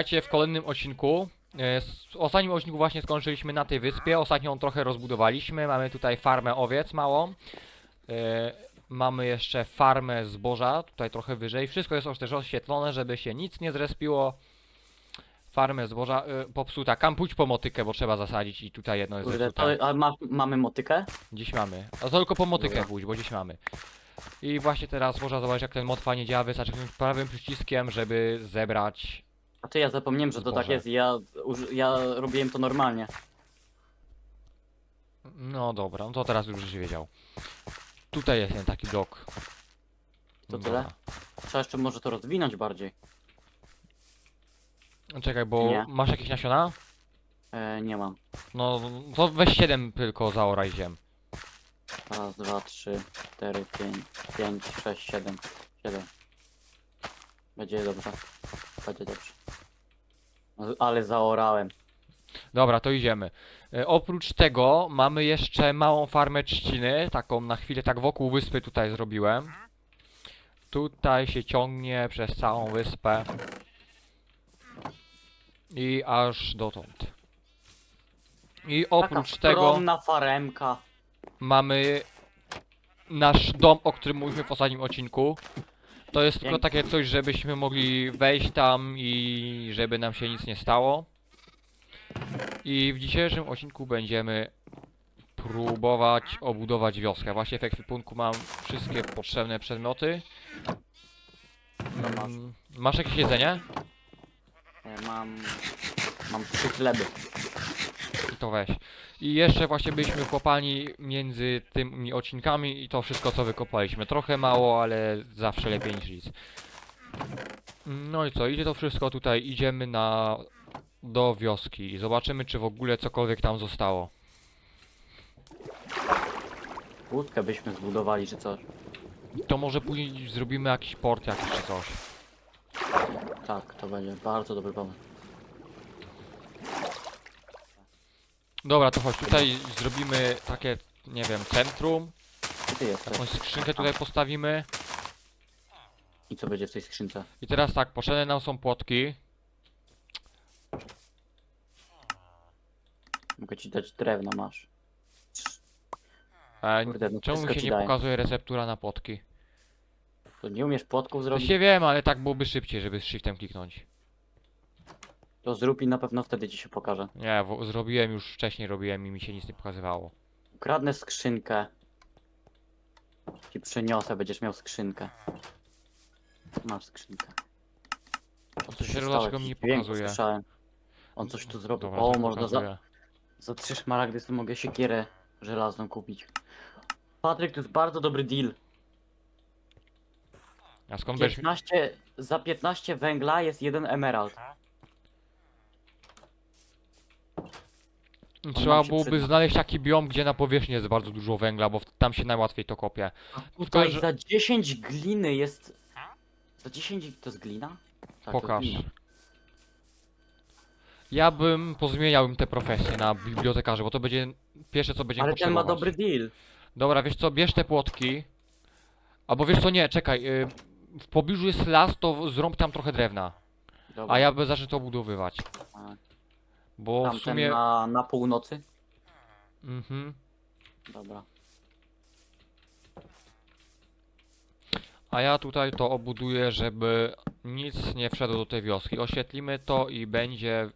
Witajcie w kolejnym odcinku. E, W ostatnim odcinku właśnie skończyliśmy na tej wyspie. Ostatnią trochę rozbudowaliśmy. Mamy tutaj farmę owiec małą. E, Mamy jeszcze farmę zboża, tutaj trochę wyżej. Wszystko jest już też oświetlone, żeby się nic nie zrespiło. Farmę zboża e, popsuta. Kam pójdź po motykę, bo trzeba zasadzić i tutaj jedno jest Kurde, zepsute. to, a ma, mamy motykę? Dziś mamy. A tylko po motykę Dobra. pójdź, bo dziś mamy. I właśnie teraz można zobaczyć jak ten mod fajnie działa. Wystarczy prawym przyciskiem, żeby zebrać A ty ja zapomniałem, że to tak jest. Ja, uży- ja robiłem to normalnie. No dobra, no to teraz już żeś wiedział. Tutaj jest jeden taki blok. To tyle? Trzeba jeszcze może to rozwinąć bardziej. Czekaj, bo Nie. masz jakieś nasiona? E, nie mam. No to weź 7 tylko zaoraj ziem. Raz, dwa, trzy, cztery, pięć, pięć, sześć, siedem. Siedem. Będzie dobrze. Będzie dobrze. No, Ale zaorałem. Dobra, to idziemy. E, oprócz tego mamy jeszcze małą farmę trzciny, taką na chwilę tak wokół wyspy tutaj zrobiłem. Tutaj się ciągnie przez całą wyspę. I aż dotąd. I oprócz Taka tego... skromna faremka. mamy nasz dom, o którym mówiliśmy w ostatnim odcinku. To jest tylko takie coś, żebyśmy mogli wejść tam i żeby nam się nic nie stało. I w dzisiejszym odcinku będziemy próbować obudować wioskę. Właśnie w ekwipunku mam wszystkie potrzebne przedmioty. No masz. Mm, Masz jakieś jedzenie? E, mam... Mam trzy chleby. To weź. I jeszcze właśnie byliśmy w kopalni między tymi odcinkami i to wszystko co wykopaliśmy. Trochę mało, ale zawsze lepiej niż nic. No i co, idzie to wszystko tutaj, idziemy na... do wioski i zobaczymy czy w ogóle cokolwiek tam zostało. Łódkę byśmy zbudowali czy coś. To może później zrobimy jakiś port jakiś czy coś. Tak, to będzie bardzo dobry pomysł. Dobra, to chodź, tutaj zrobimy takie, nie wiem, centrum. Gdzie ty jesteś? Jakąś skrzynkę tutaj postawimy. I co będzie w tej skrzynce? I teraz tak, potrzebne nam są płotki. Mogę ci dać drewno, masz. E, Kurde, no czemu mi się ci nie daję. pokazuje receptura na płotki? To nie umiesz płotków To zrobić? się wiem, ale tak byłoby szybciej, żeby z shiftem kliknąć. To zrób i na pewno wtedy ci się pokaże. Nie, wo- zrobiłem już wcześniej, robiłem i mi się nic nie pokazywało. Ukradnę skrzynkę. Ci przyniosę, będziesz miał skrzynkę. Masz skrzynkę. O, To się stało? dlaczego mi Jakiś nie dźwięk pokazuje? usłyszałem. On coś tu zrobił. Dobra, o, coś można za, pokazuje. za trzy szmaragdy sobie mogę siekierę żelazną kupić. Patryk, to jest bardzo dobry deal. A skąd będziesz... 15, za 15 węgla jest jeden emerald. Trzeba byłoby przyda. znaleźć taki biom, gdzie na powierzchni jest bardzo dużo węgla, bo w- tam się najłatwiej to kopie. Tutaj że- za 10 gliny jest... Za 10... to jest glina? Tak, to Pokaż. glina. Ja bym pozmieniał im te profesje na bibliotekarza, bo to będzie pierwsze co będziemy Ale ten ma potrzebować. dobry deal. Dobra, wiesz co, bierz te płotki. Albo wiesz co, nie, czekaj. y, W pobliżu jest las, to zrąb tam trochę drewna. Dobra. A ja by zacznę to obudowywać. Bo w Tamten sumie... na, na północy? Mhm. Dobra. A ja tutaj to obuduję, żeby nic nie wszedło do tej wioski. Oświetlimy to i będzie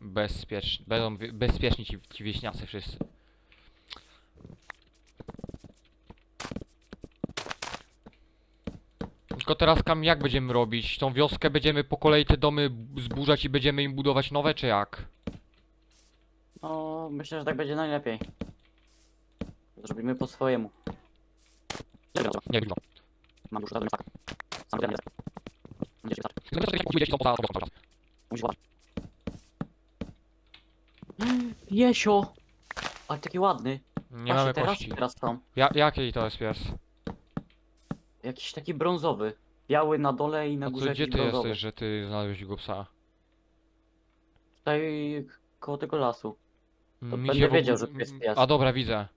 bezpiecz... będą wi- bezpieczni ci, ci wieśniacy wszyscy. Tylko teraz Kam, jak będziemy robić? Tą wioskę będziemy po kolei te domy zburzać i będziemy im budować nowe, czy jak? No, myślę, że tak będzie najlepiej. Zrobimy po swojemu. Nie dużo. Mam już razem tak. Sam ten jest. Będzie wystarczy. Musisz ładnie. Jesio! Ale taki ładny. Nie Patrzcie, mamy teraz, kości. teraz są. Ja, jakiej to jest pies? Jakiś taki brązowy. Biały na dole i na A górze co, gdzie jakiś ty brązowy. jesteś, że ty znalazłeś go psa? Tutaj koło tego lasu. To Mi będę się w wiedział, że pies jest. A dobra, widzę.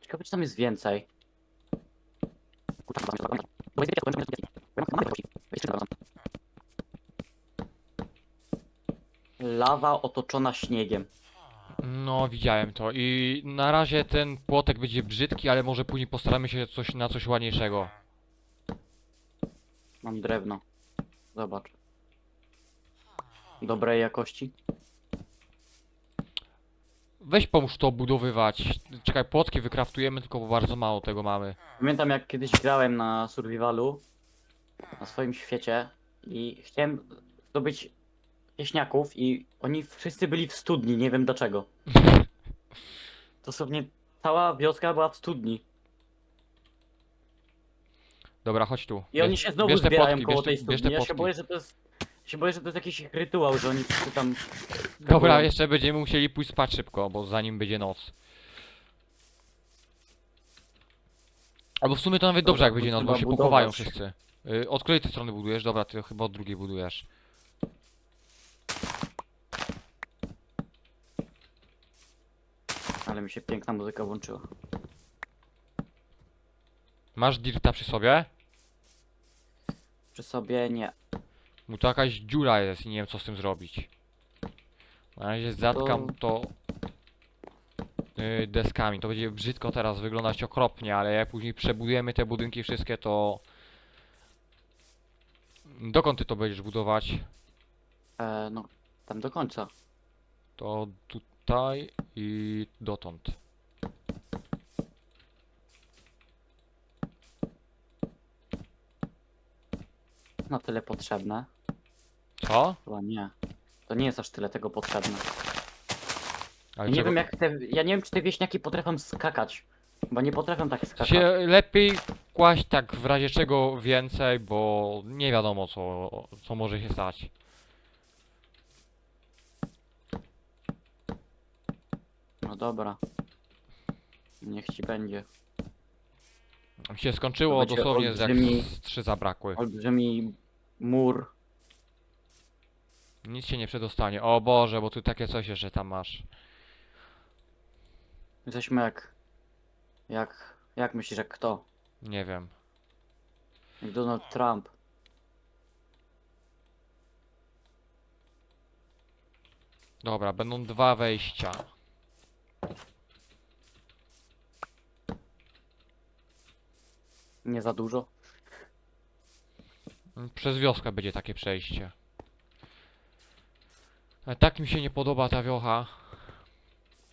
Ciekawe, czy tam jest więcej. Lawa otoczona śniegiem. No, widziałem to i na razie ten płotek będzie brzydki, ale może później postaramy się coś na coś ładniejszego. Mam drewno. Zobacz. Dobrej jakości. Weź pomóż to obudowywać. Czekaj, płotki wykraftujemy, tylko bardzo mało tego mamy. Pamiętam jak kiedyś grałem na survivalu na swoim świecie i chciałem zdobyć pieśniaków i oni wszyscy byli w studni, nie wiem dlaczego. Dosłownie cała wioska była w studni. Dobra, chodź tu. I oni Bierz- się znowu bierz te zbierają płotki, koło bierz te- tej bierz te studni. Ja się płotki. boję, że to jest. Się boję, że to jest jakiś rytuał, że oni wszyscy tam. Dobra, jeszcze będziemy musieli pójść spać szybko, bo zanim będzie noc. Albo w sumie to nawet dobrze Dobra, jak będzie noc, bo trzeba się budować. wszyscy. Y, od której ty strony budujesz? Dobra, ty chyba od drugiej budujesz. Ale mi się piękna muzyka włączyła. Masz dirta przy sobie? Przy sobie nie. Mu to jakaś dziura jest i nie wiem co z tym zrobić. Na razie zatkam to y, deskami. To będzie brzydko teraz wyglądać okropnie, ale jak później przebudujemy te budynki wszystkie to... Dokąd ty to będziesz budować? E, no, tam do końca. To tutaj i dotąd. Na tyle potrzebne. Co? Chyba nie. To nie jest aż tyle tego potrzebne. Ale Ja nie czego- wiem jak te. Ja nie wiem czy te wieśniaki potrafią skakać. Bo nie potrafią tak skakać. się lepiej kłaść tak w razie czego więcej, bo nie wiadomo co, co może się stać. No dobra. Niech ci będzie. Mi się skończyło To będzie dosłownie, z jak olbrzymi- z trzy zabrakły. Olbrzymi mur. Nic się nie przedostanie. O Boże, bo tu takie coś jeszcze tam masz. Jesteśmy jak. Jak. Jak myślisz, jak kto? Nie wiem. Jak Donald Trump. Dobra, będą dwa wejścia. Nie za dużo. Przez wioskę będzie takie przejście. Ale tak mi się nie podoba ta wiocha.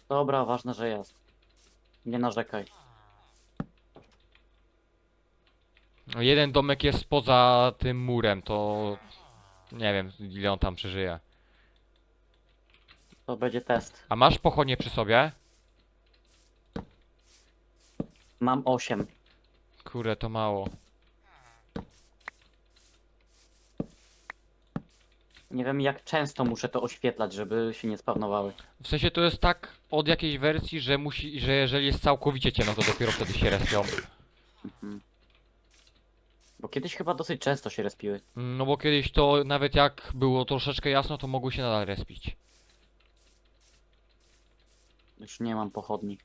Dobra, ważne, że jest. Nie narzekaj. Jeden domek jest poza tym murem, to nie wiem ile on tam przeżyje. To będzie test. A masz pochodnie przy sobie? Mam 8. Kurde, to mało. Nie wiem jak często muszę to oświetlać, żeby się nie spawnowały. W sensie to jest tak od jakiejś wersji, że musi, że jeżeli jest całkowicie ciemno, to dopiero wtedy się respią. Mhm. Bo kiedyś chyba dosyć często się respiły. No bo kiedyś to nawet jak było troszeczkę jasno, to mogły się nadal respić. Już nie mam pochodni.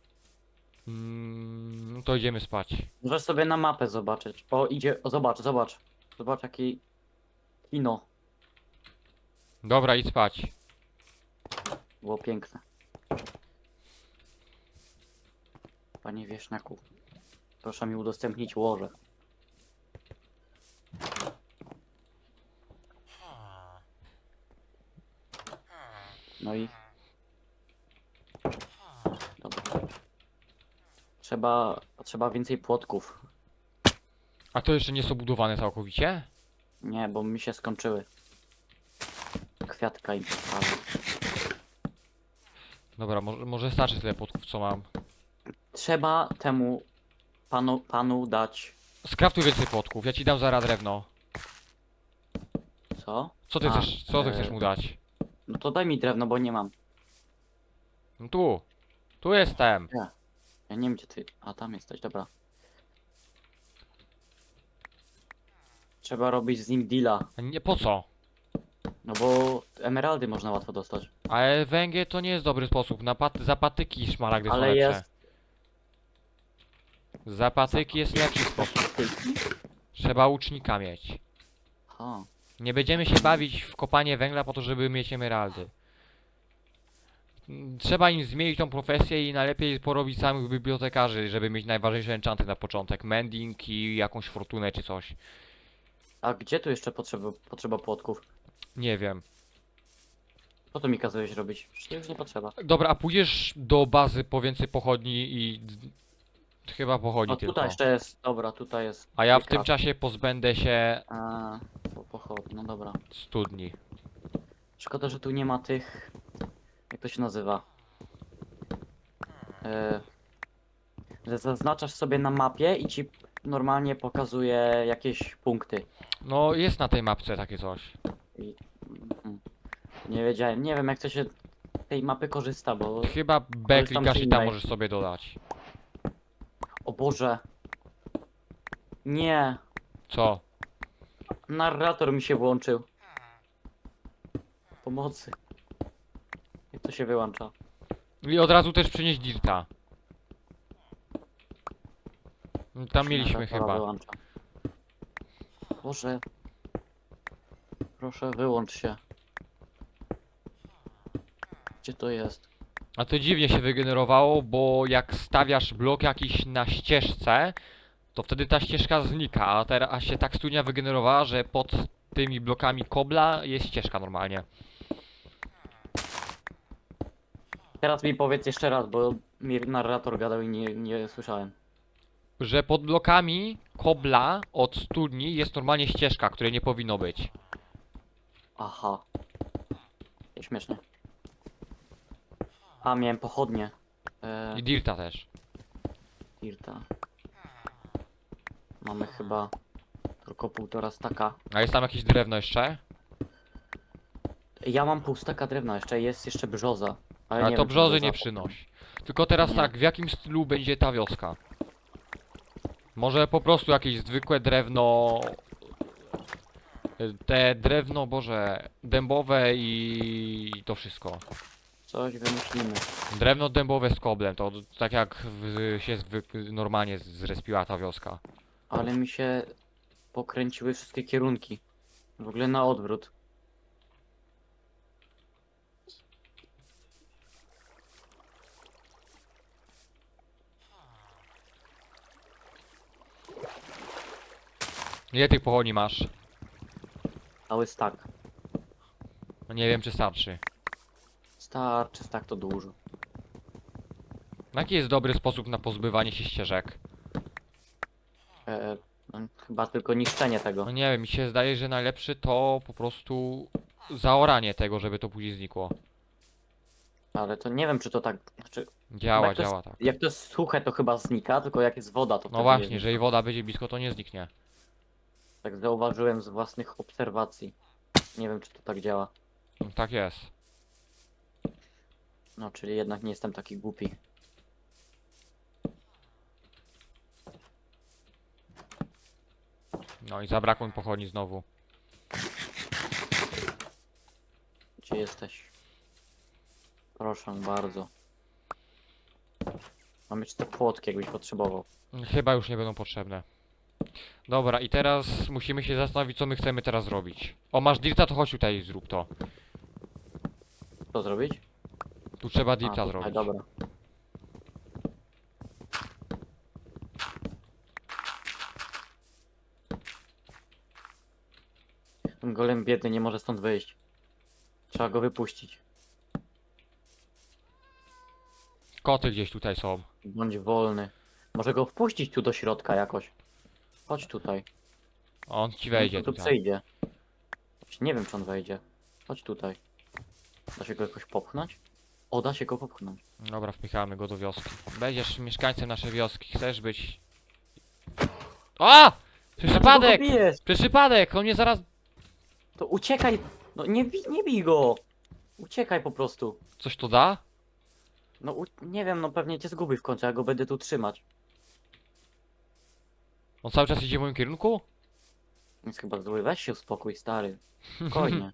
Mm, no to idziemy spać. Możesz sobie na mapę zobaczyć. O, idzie. O, zobacz, zobacz. Zobacz jaki kino. Dobra, idź spać. Było piękne. Panie wieśniaku, proszę mi udostępnić łoże. No i... Dobra. Trzeba, trzeba więcej płotków. A to jeszcze nie są budowane całkowicie? Nie, bo mi się skończyły. Kwiatka im postawię. Dobra, może, może starczy tyle płotków co mam. Trzeba temu panu, panu dać... Skraftuj więcej płotków, ja ci dam zaraz drewno. Co? Co ty A, chcesz, co ty e, chcesz mu dać? No to daj mi drewno, bo nie mam. No tu. Tu jestem. Ja nie wiem gdzie ty. A tam jesteś, dobra. Trzeba robić z nim deala. A Nie, po co? No bo emeraldy można łatwo dostać. Ale węgiel to nie jest dobry sposób. Na pat za patyki i szmaragdy są Ale lepsze. jest. Za patyki jest lepszy sposób. Trzeba łucznika mieć. Ha. Nie będziemy się bawić w kopanie węgla po to, żeby mieć emeraldy. Mm, Trzeba im zmienić tą profesję i najlepiej porobić samych bibliotekarzy, żeby mieć najważniejsze enchanty na początek. Mending i jakąś fortunę czy coś. A gdzie tu jeszcze potrzeba, potrzeba płotków? Nie wiem. Co to mi kazujesz robić? Przecież już nie potrzeba. Dobra, a pójdziesz do bazy po więcej pochodni i... d- Chyba pochodni No tylko. tutaj jeszcze jest, dobra, tutaj jest. A ja w kilka. tym czasie pozbędę się A, po, pochodni, no dobra. studni. Szkoda, że tu nie ma tych. Jak to się nazywa? E, że zaznaczasz sobie na mapie i ci normalnie pokazuje jakieś punkty. No, jest na tej mapce takie coś. I, mm, nie wiedziałem, nie wiem jak to się tej mapy korzysta, bo. Chyba B Korzystam z klikasz i tam innej. możesz sobie dodać. O Boże. Nie. Co? Narrator mi się włączył. Pomocy. Jak to się wyłącza? I od razu też przynieść dirta. Tam mieliśmy narratora chyba. Wyłącza. Boże. Proszę, wyłącz się. Gdzie to jest? A to dziwnie się wygenerowało, bo jak stawiasz blok jakiś na ścieżce, to wtedy ta ścieżka znika, a teraz się tak studnia wygenerowała, że pod tymi blokami kobla jest ścieżka normalnie. Teraz mi powiedz jeszcze raz, bo mi narrator gadał i nie, nie słyszałem. Że pod blokami kobla od studni jest normalnie ścieżka, której nie powinno być. Aha. Śmiesznie. A, miałem pochodnie. E, I dirta też. Dirta. Mamy chyba tylko półtora staka. A jest tam jakieś drewno jeszcze? Ja mam pół staka drewna, jeszcze jest jeszcze brzoza. Ale, Ale nie to wiem, czy brzozy nie przynosi. Tylko teraz Nie. tak, w jakim stylu będzie ta wioska? Może po prostu jakieś zwykłe drewno... Te drewno, boże, dębowe i to wszystko. Coś wymyślimy. Drewno dębowe z koblem, to tak jak w, się zwyk- normalnie zrespiła ta wioska. Ale mi się pokręciły wszystkie kierunki. W ogóle na odwrót. Ile tych pochodni masz? Cały stack. No nie wiem czy starczy. Starczy, stack to dużo. Jaki jest dobry sposób na pozbywanie się ścieżek? E, no, chyba tylko niszczenie tego. No nie wiem, mi się zdaje, że najlepszy to po prostu zaoranie tego, żeby to później znikło. Ale to nie wiem, czy to tak. Znaczy, Działa, jak to jest- działa tak. jak to jest suche, to chyba znika, tylko jak jest woda, to No wtedy właśnie, jeżeli woda będzie blisko, to nie zniknie. Tak zauważyłem z własnych obserwacji. Nie wiem, czy to tak działa. Tak jest. No, czyli jednak nie jestem taki głupi. No i zabrakło mi pochodni znowu. Gdzie jesteś? Proszę bardzo. Mam jeszcze te płotki, jakbyś potrzebował. Chyba już nie będą potrzebne. Dobra, i teraz musimy się zastanowić, co my chcemy teraz zrobić. O, masz dirta, to chodź tutaj i zrób to. Co zrobić? Tu trzeba dirta tutaj, zrobić. dobra. Ten golem biedny nie może stąd wyjść. Trzeba go wypuścić. Koty gdzieś tutaj są. Bądź wolny. Może go wpuścić tu do środka jakoś. Chodź tutaj. On ci wejdzie On tu tutaj. przyjdzie. Właśnie Nie wiem, czy on wejdzie. Chodź tutaj. Da się go jakoś popchnąć? O, da się go popchnąć. Dobra, wpychamy go do wioski. Będziesz mieszkańcem naszej wioski. Chcesz być... A! Przez przypadek! Przez przypadek! On mnie zaraz... To uciekaj! No nie, bij- nie bij go! Uciekaj po prostu. Coś to da? No u... nie wiem, no pewnie cię zgubi w końcu, ja go będę tu trzymać. On cały czas idzie w moim kierunku? Jest chyba zły, weź się uspokój, stary. Spokojnie.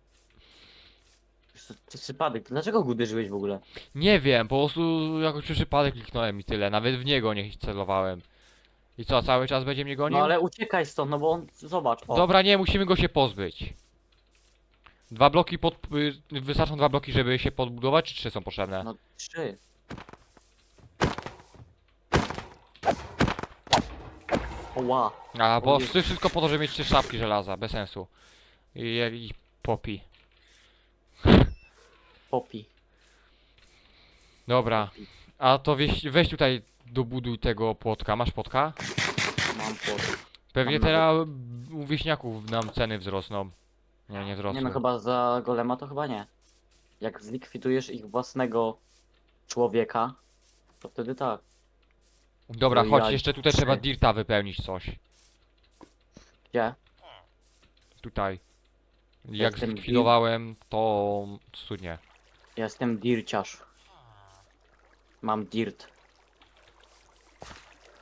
Przez- Przez przypadek, dlaczego go uderzyłeś w ogóle? Nie wiem, po prostu jakoś przez przypadek kliknąłem i tyle. Nawet w niego nie celowałem. I co, cały czas będzie mnie gonił? No ale uciekaj stąd, no bo on, zobacz, o. Dobra, nie, musimy go się pozbyć. Dwa bloki pod... y, Wystarczą dwa bloki, żeby się podbudować, czy trzy są potrzebne? No trzy. Oła. A, bo wszy- wszystko po to, żeby mieć trzy szapki żelaza, bez sensu. I jakiś popi. Popi. Dobra. A to weź, weź tutaj dobuduj tego płotka. Masz płotka? Mam pot. Pewnie Mam teraz u wieśniaków nam ceny wzrosną. Nie, nie wzrosły. Nie no chyba za golema to chyba nie. Jak zlikwidujesz ich własnego człowieka, to wtedy tak. Dobra, No chodź, ja- jeszcze tutaj trzeba dirta wypełnić coś. Gdzie? Tutaj. Jak Jestem zlikwidowałem, to cudnie. Ja jestem dirciarz. Mam dirt.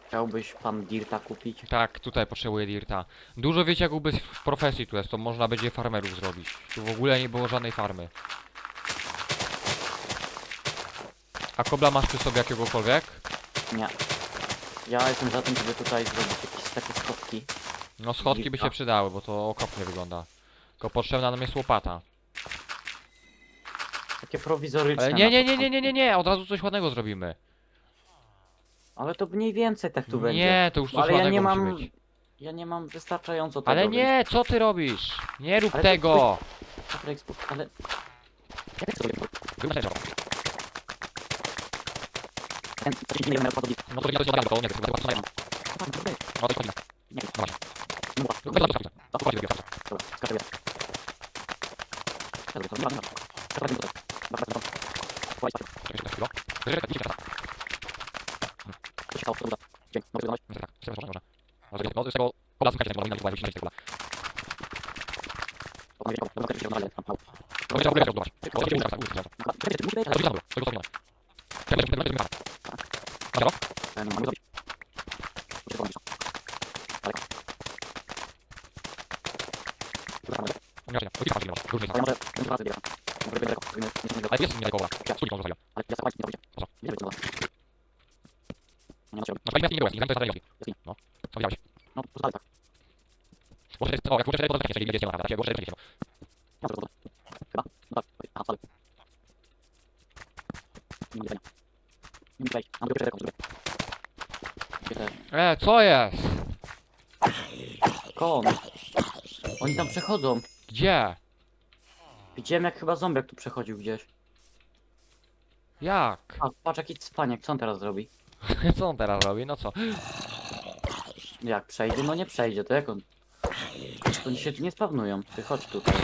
Chciałbyś pan dirta kupić? Tak, tutaj potrzebuję dirta. Dużo wiecie, jak bez profesji tu jest, to można będzie farmerów zrobić. Tu w ogóle nie było żadnej farmy. A kobla masz przy sobie jakiegokolwiek? Nie. Ja jestem za tym, żeby tutaj zrobić jakieś takie schodki. No schodki by się przydały, bo to okropnie wygląda. Tylko potrzebna nam jest łopata. Takie prowizoryczne. Ale nie, na nie, nie, nie, nie, nie, nie, od razu coś ładnego zrobimy. Ale to mniej więcej tak tu będzie. Nie, to już coś Ale ja ładnego nie musi mam. być. Ja nie mam wystarczająco tego. Ale nie, co ty robisz? Nie rób Ale to tego! Dobra, expo- Ale. Jak sobie to- Ten- to się nie wiem, jak podbić. No to nie, to jest ładnego, to nie, to jest ładnego, to jest A, no to jest. No to jest Nie wiem. Dobra. No dobra, ładnego. dobra, Dobra, dobra, dobra, dobra. dobra, skaczę ja. Skaczę, dobra, dobra. Skaczę, dobra. Dobra, dobra. Słuchaj, słuchaj, to się chaos, to uda. Dzięki, mogę wyglądać? No z tego kola słuchajcie, bo powinna być tego kola. To mam wiedział, dobra, to się uda, ale tam mało. To będzie w ogóle budować. To będzie budować, tak, budować. Dobra, czekaj, muszę Ale wejść, to jest tego zrobione. Czekaj, będzie będzie będzie Masz go? ale nie mam zrobić. Muszę to robić. Daleko. Dobra, może. Nie, nie, to kilka masz, różnie Ale ja może, będzie pracę zbieram. Może będzie daleko, zrobimy- nie zrobimy Ale jest nie koła. Stój, może zrobię. Ale ja słuchajcie, nie robicie. Po co? Nie robicie, dobra. Nie ma się robić. Na przykład nie było, nie to jest No, co widziałeś? No, to dalej tak. Może jest, o, jak włożę to jest jeżeli będzie nie ma, tak, jak włożę to Nie ma to Chyba? No tak. A, ale. Nie ma widzenia. Nie muszę wejść. Mam tylko przerwę, żeby... Gdzie te... E, co jest? Kon! Oni tam przechodzą. Gdzie? Widziałem jak chyba zombiak tu przechodził gdzieś. Jak? A, patrz jaki cwaniak, co on teraz zrobi? Co on teraz robi? No co? Jak przejdzie? No nie przejdzie, to jak on... Oni się tu nie spawnują. Ty chodź tutaj.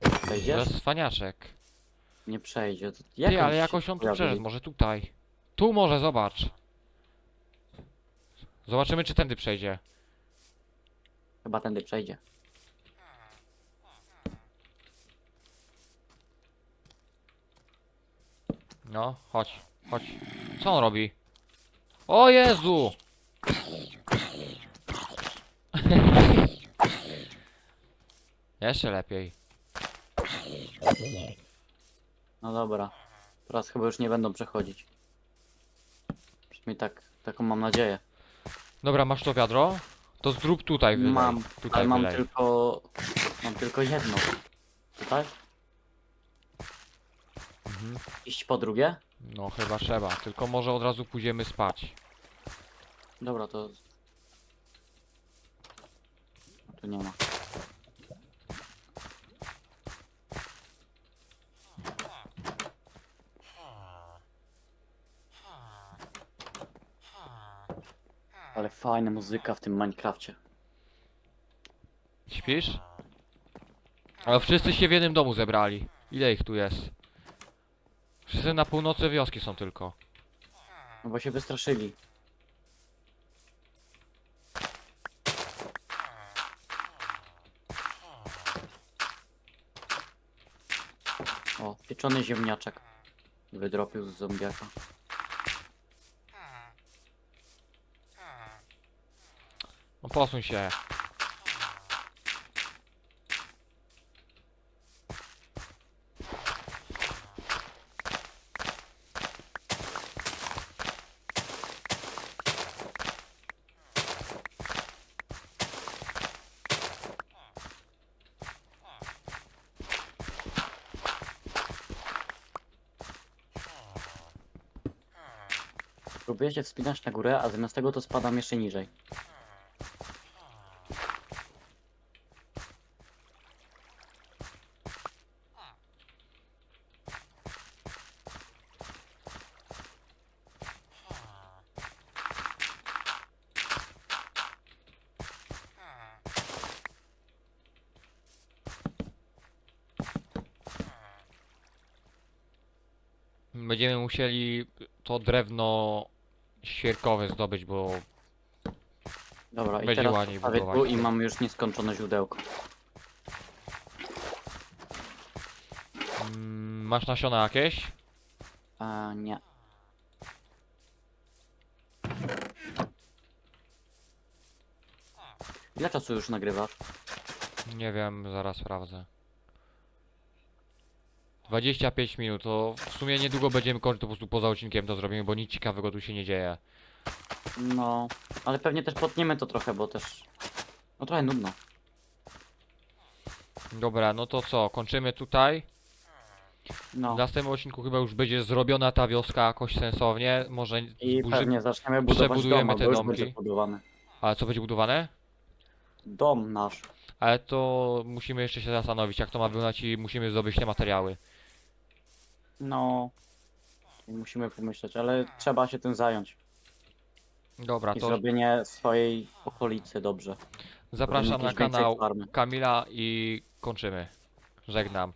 To Przejdziesz? jest cwaniaczek. Nie przejdzie. To jak Ty, ale się jakoś on tu pojawi? przeszedł, może tutaj. Tu może, zobacz. Zobaczymy, czy tędy przejdzie. Chyba tędy przejdzie. No, chodź, chodź. Co on robi? O Jezu! Jeszcze lepiej. No dobra. Teraz chyba już nie będą przechodzić. Przynajmniej tak, taką mam nadzieję. Dobra, masz to wiadro? To zrób tutaj wylej. Mam, tutaj Ale mam wylej. tylko... Mam tylko jedno. Tutaj? Mhm. Iść po drugie? No chyba trzeba, tylko może od razu pójdziemy spać. Dobra, to... No, tu nie ma. Ale fajna muzyka w tym Minecrafcie. Śpisz? Ale wszyscy się w jednym domu zebrali. Ile ich tu jest? Wszyscy na północy wioski są tylko. No bo się wystraszyli. O, pieczony ziemniaczek. Wydropił z zombiaka. Posuń się. Próbujecie wspinać na górę, a zamiast tego to spadam jeszcze niżej. Będziemy musieli to drewno świerkowe zdobyć, bo Dobra, i Będzie teraz ładniej postawię budować tu i to. mamy już nieskończone źródełko. mm, masz nasiona jakieś? E, nie. Ile czasu już nagrywasz? Nie wiem, zaraz sprawdzę. 25 minut, to w sumie niedługo będziemy kończyć, to po prostu poza odcinkiem to zrobimy, bo nic ciekawego tu się nie dzieje. No, ale pewnie też potniemy to trochę, bo też... No trochę nudno. Dobra, no to co, kończymy tutaj. No. W następnym odcinku chyba już będzie zrobiona ta wioska jakoś sensownie, może I zburzy... pewnie zaczniemy budować dom, te już domki. będzie budowany. Ale co będzie budowane? Dom nasz. Ale to musimy jeszcze się zastanowić, jak to ma wyglądać i musimy zdobyć te materiały. No. Musimy pomyśleć, ale trzeba się tym zająć. Dobra, I to zrobienie swojej okolicy dobrze. zapraszam Zrobimy na jakieś więcej kanał farmy. Kamila i kończymy. Żegnam.